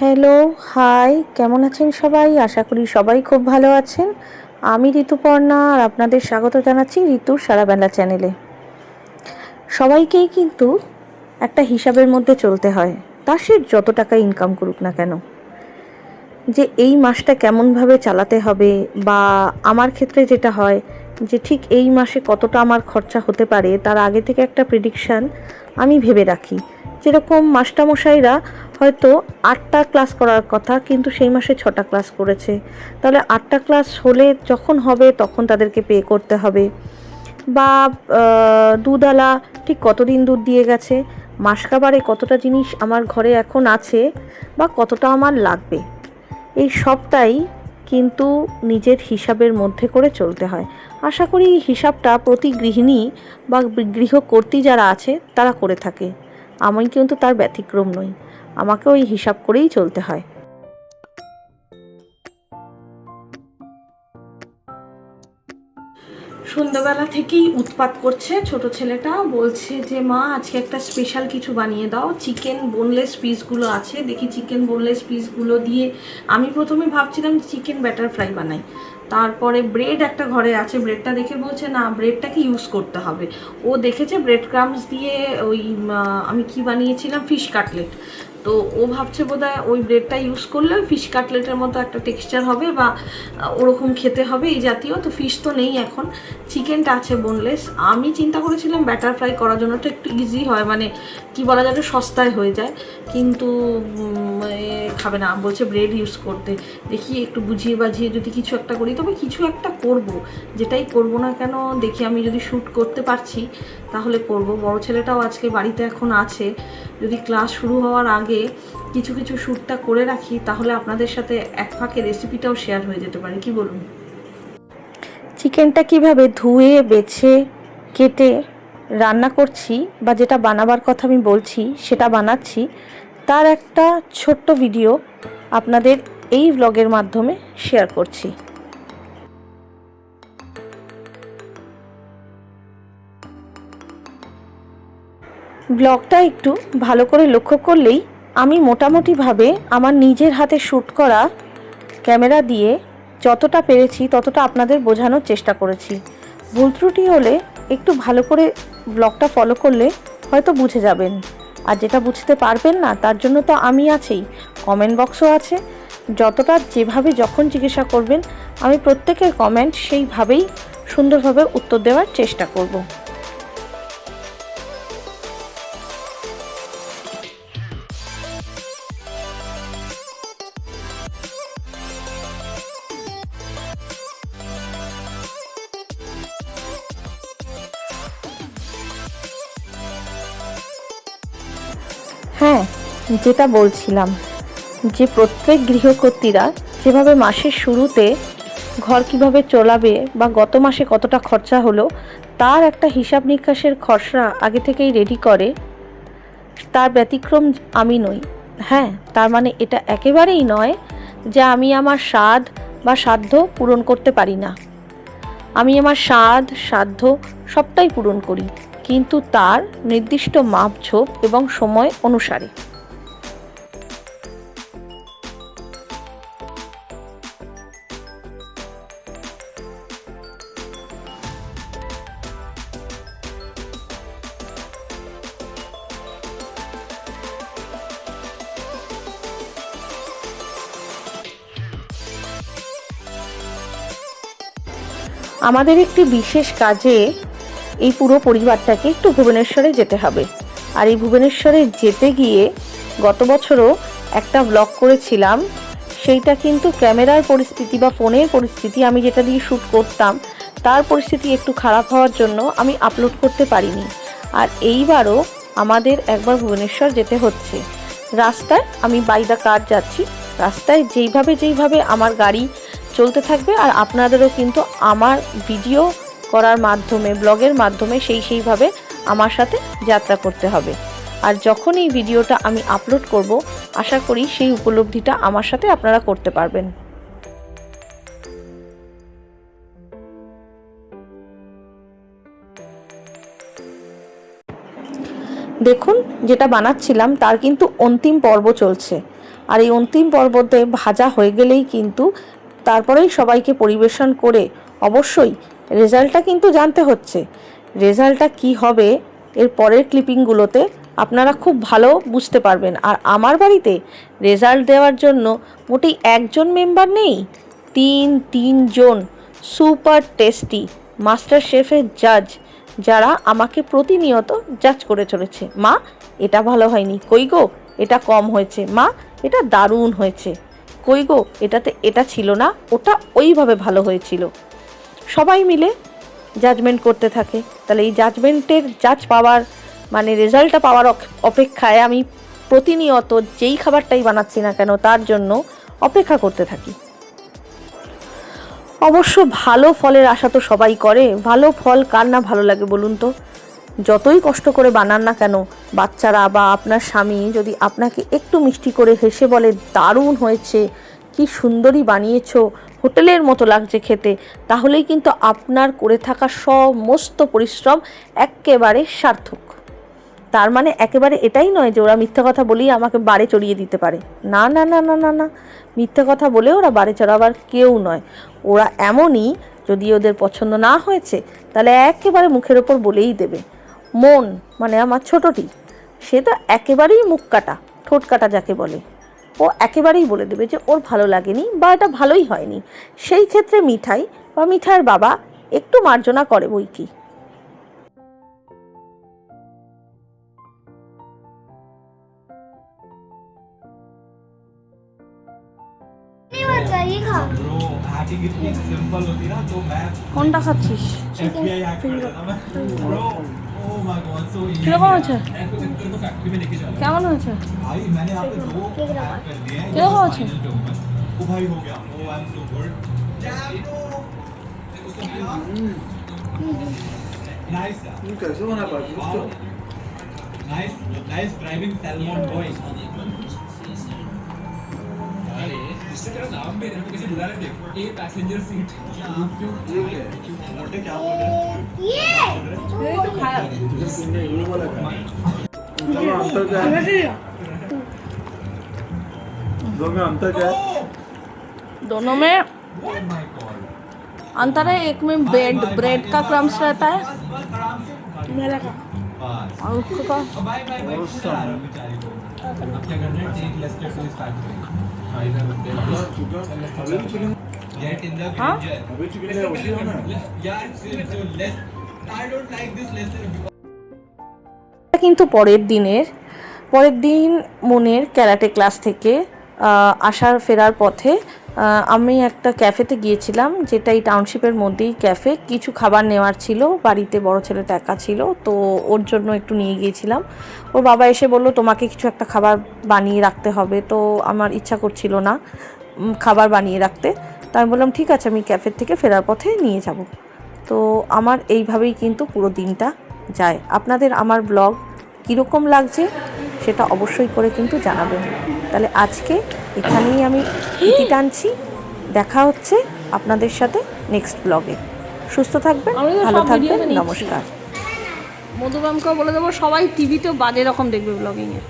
Hello hi কেমন আছেন সবাই? আশা করি সবাই খুব ভালো আছেন। আমি ঋতুপর্ণা আর আপনাদের স্বাগত জানাচ্ছি ঋতুর সারাবেলা চ্যানেলে সবাইকেই কিন্তু একটা হিসাবের মধ্যে চলতে হয়। তা সে যত টাকা ইনকাম করুক না কেন? যে এই মাসটা কেমনভাবে চালাতে হবে বা আমার ক্ষেত্রে যেটা হয়, যে ঠিক এই মাসে কতটা আমার খরচা হতে পারে, তার আগে থেকে একটা প্রেডিকশান আমি ভেবে রাখি। যেরকম মাস্টারমশাইরা হয়তো আটটা ক্লাস করার কথা, কিন্তু সেই মাসে ছটা ক্লাস করেছে। তাহলে আটটা ক্লাস হলে যখন হবে তখন তাদেরকে পে করতে হবে। বা দুধওয়ালা ঠিক কতদিন দুধ দিয়ে গেছে? মাসকাবারে কতটা জিনিস আমার ঘরে এখন আছে বা কতটা আমার লাগবে? এই সবটাই কিন্তু নিজের হিসাবের মধ্যে করে চলতে হয়। আশা করি এই হিসাবটা প্রতি গৃহিণী বা গৃহকর্ত্রী যারা আছে তারা করে থাকে। আমি কিন্তু তার ব্যতিক্রম নই। আমাকেও ওই হিসাব করেই চলতে হয়। সন্ধ্যাবেলা থেকেই উৎপাত করছে ছোট ছেলেটা। বলছে যে, মা, আজকে একটা স্পেশাল কিছু বানিয়ে দাও। চিকেন বোনলেস পিসগুলো আছে। দেখি চিকেন বোনলেস পিসগুলো দিয়ে আমি প্রথমে ভাবছিলাম চিকেন ব্যাটার ফ্রাই বানাই। তারপরে ব্রেড একটা ঘরে আছে ব্রেডটা দেখে বলছে, না ব্রেডটাকে ইউজ করতে হবে। ও দেখেছে ব্রেড ক্রামস দিয়ে ওই আমি কি বানিয়েছিলাম? ফিশ কাটলেট তো ও ভাবছে বোধহয় ওই ব্রেডটা ইউজ করলে ফিশ কাটলেটের মতো একটা টেক্সচার হবে বা ওরকম খেতে হবে এই জাতীয়। তো ফিশ তো নেই এখন। চিকেনটা আছে বোনলেস আমি চিন্তা করেছিলাম ব্যাটার ফ্রাই করার জন্য। তো একটু ইজি হয় মানে কি বলা একটু সস্তায় হয়ে যায়। কিন্তু খাবে না। বলছে ব্রেড ইউজ করতে। দেখি একটু বুঝিয়ে বাঝিয়ে যদি কিছু একটা করি। তবে কিছু একটা করব। যেটাই করব না কেন, দেখি আমি যদি শ্যুট করতে পারছি, তাহলে করব। বড় ছেলেটাও আজকে বাড়িতে এখন আছে। যদি ক্লাস শুরু হওয়ার আগে কিছু কিছু শ্যুটটা করে রাখি, তাহলে আপনাদের সাথে এক ফাঁকে রেসিপিটাও শেয়ার হয়ে যেতে পারে। কি বলুন? চিকেনটা কীভাবে ধুয়ে, বেছে, কেটে রান্না করছি বা যেটা বানাবার কথা আমি বলছি, সেটা বানাচ্ছি, তার একটা ছোট্ট ভিডিও আপনাদের এই ব্লগের মাধ্যমে শেয়ার করছি। ব্লগটা একটু ভালো করে লক্ষ্য করলেই আমি মোটামুটিভাবে আমার নিজের হাতে শ্যুট করা ক্যামেরা দিয়ে যতটা পেরেছি, ততটা আপনাদের বোঝানোর চেষ্টা করেছি। ভুল ত্রুটি হলে একটু ভালো করে ব্লগটা ফলো করলে হয়তো বুঝে যাবেন। আর যেটা বুঝতে পারবেন না, তার জন্য তো আমি আছেই। কমেন্ট বক্সও আছে। যতটা যেভাবে যখন জিজ্ঞাসা করবেন, আমি প্রত্যেকের কমেন্ট সেইভাবেই সুন্দরভাবে উত্তর দেওয়ার চেষ্টা করব। হ্যাঁ যেটা বলছিলাম, যে প্রত্যেক গৃহকর্ত্রীরা যেভাবে মাসের শুরুতে ঘর কীভাবে চলাবে বা গত মাসে কতটা খরচা হলো, তার একটা হিসাব নিকাশের খসড়া আগে থেকেই রেডি করে, তার ব্যতিক্রম আমি নই। হ্যাঁ তার মানে এটা একেবারেই নয় যে আমি আমার স্বাদ বা সাধ্য পূরণ করতে পারি না। আমি আমার স্বাদ, সাধ্য সবটাই পূরণ করি। কিন্তু তার নির্দিষ্ট মাপঝোপ এবং সময় অনুসারে। আমাদের একটি বিশেষ কাজে এই পুরো পরিবারটাকে একটু ভুবনেশ্বরে যেতে হবে। আর এই ভুবনেশ্বরে যেতে গিয়ে গত বছরও একটা ব্লগ করেছিলাম। সেইটা কিন্তু ক্যামেরার পরিস্থিতি বা ফোনের পরিস্থিতি, আমি যেটা দিয়ে শ্যুট করতাম, তার পরিস্থিতি একটু খারাপ হওয়ার জন্য আমি আপলোড করতে পারিনি। আর এইবারও আমাদের একবার ভুবনেশ্বর যেতে হচ্ছে। রাস্তায় আমি বাই দ্য কার যাচ্ছি। রাস্তায় যেইভাবে যেইভাবে আমার গাড়ি চলতে থাকবে, আর আপনাদেরও কিন্তু আমার ভিডিও করার মাধ্যমে, ব্লগের মাধ্যমে সেই সেইভাবে আমার সাথে যাত্রা করতে হবে। আর যখন এই ভিডিওটা আমি আপলোড করব, আশা করি সেই উপলব্ধিটা আমার সাথে আপনারা করতে পারবেন। দেখুন, যেটা বানাচ্ছিলাম, তার কিন্তু অন্তিম পর্ব চলছে। আর এই অন্তিম পর্বতে ভাজা হয়ে গেলেই কিন্তু তারপরেই সবাইকে পরিবেশন করে অবশ্যই রেজাল্টটা কিন্তু জানতে হচ্ছে। রেজাল্টটা কি হবে এর পরের ক্লিপিংগুলোতে আপনারা খুব ভালো বুঝতে পারবেন। আর আমার বাড়িতে রেজাল্ট দেওয়ার জন্য মোটেই একজন মেম্বার নেই, তিন, তিনজন সুপার টেস্টি মাস্টার শেফের জাজ যারা আমাকে প্রতিনিয়ত জাজ করে চলেছে। মা, এটা ভালো হয়নি। কই গো, এটা কম হয়েছে। মা, এটা দারুণ হয়েছে। কই গো, এটাতে এটা ছিল না, ওটা ওইভাবে ভালো হয়েছিল। সবাই মিলে জাজমেন্ট করতে থাকে। তাহলে এই জাজমেন্টের জাজ পাওয়ার মানে রেজাল্টটা পাওয়ার অপেক্ষায় আমি প্রতিনিয়ত যেই খাবারটাই বানাচ্ছি না কেন, তার জন্য অপেক্ষা করতে থাকি। অবশ্য ভালো ফলের আশা তো সবাই করে। ভালো ফল কার না ভালো লাগে বলুন তো? যতই কষ্ট করে বানান না কেন, বাচ্চারা বা আপনার স্বামী যদি আপনাকে একটু মিষ্টি করে হেসে বলে, দারুণ হয়েছে কি সুন্দরই বানিয়েছো, হোটেলের মতো লাগছে খেতে। তাহলেই কিন্তু আপনার করে থাকা সমস্ত পরিশ্রম একেবারে সার্থক। তার মানে একেবারে এটাই নয় যে ওরা মিথ্যা কথা বলেই আমাকে বাড়ি চড়িয়ে দিতে পারে। না না না না না না। মিথ্যা কথা বলে ওরা বাড়ি চড়াবার কেউ নয়। ওরা এমনই যদি ওদের পছন্দ না হয়েছে, তাহলে একেবারে মুখের ওপর বলেই দেবে। মন মানে আমার ছোটটি, সে তো একেবারেই মুখ কাটা, ঠোঁট কাটা যাকে বলে। ও একেবারেই বলে দেবে যে ওর ভালো লাগেনি বা এটা ভালোই হয়নি। সেই ক্ষেত্রে মিঠাই বা মিঠাইয়ের বাবা একটু মার্জনা করে বই কি। কোনটা খাচ্ছিস? 들어가면 쳐. 싸우는 쳐. 들어가면 쳐. 그러니까 세원아 봐. 나이스 나이스 드라이빙 살몬 보이. इससे तेरा नाम भी है किसी बुला रहे थे। ए पैसेंजर सीट ये क्या है? मोटे क्या बोल रहे हैं? ये! चिकन तुमने ये वाला खाया। दोनों अंतर क्या है? दोनों में अंतर क्या है? दोनों में Oh. अंतर है एक में ब्रेड ब्रेड का क्रम्स रहता है। मेरा का। और उसको কিন্তু পরের দিনের পরের দিন মনের ক্যারাটে ক্লাস থেকে আসার ফেরার পথে আমি একটা ক্যাফেতে গিয়েছিলাম, যেটা এই টাউনশিপের মধ্যেই ক্যাফে। কিছু খাবার নেওয়ার ছিল, বাড়িতে বড় ছেলেটা একা ছিল, তো ওর জন্য একটু নিয়ে গিয়েছিলাম। ওর বাবা এসে বলল, তোমাকে কিছু একটা খাবার বানিয়ে রাখতে হবে। তো আমার ইচ্ছা করছিল না খাবার বানিয়ে রাখতে। তো আমি বললাম, ঠিক আছে, আমি ক্যাফের থেকে ফেরার পথে নিয়ে যাব। তো আমার এইভাবেই কিন্তু পুরো দিনটা যায়। আপনাদের আমার ব্লগ কীরকম লাগছে? সেটা অবশ্যই করে কিন্তু জানাবেন। তাহলে আজকে এখানেই আমি ইতি টানছি। দেখা হচ্ছে আপনাদের সাথে নেক্সট ব্লগে সুস্থ থাকবেন ভালো থাকবেন নমস্কার। মধুবামকেও বলে দেবো সবাই টিভিতেও বাজে রকম দেখবে ব্লগিংয়ে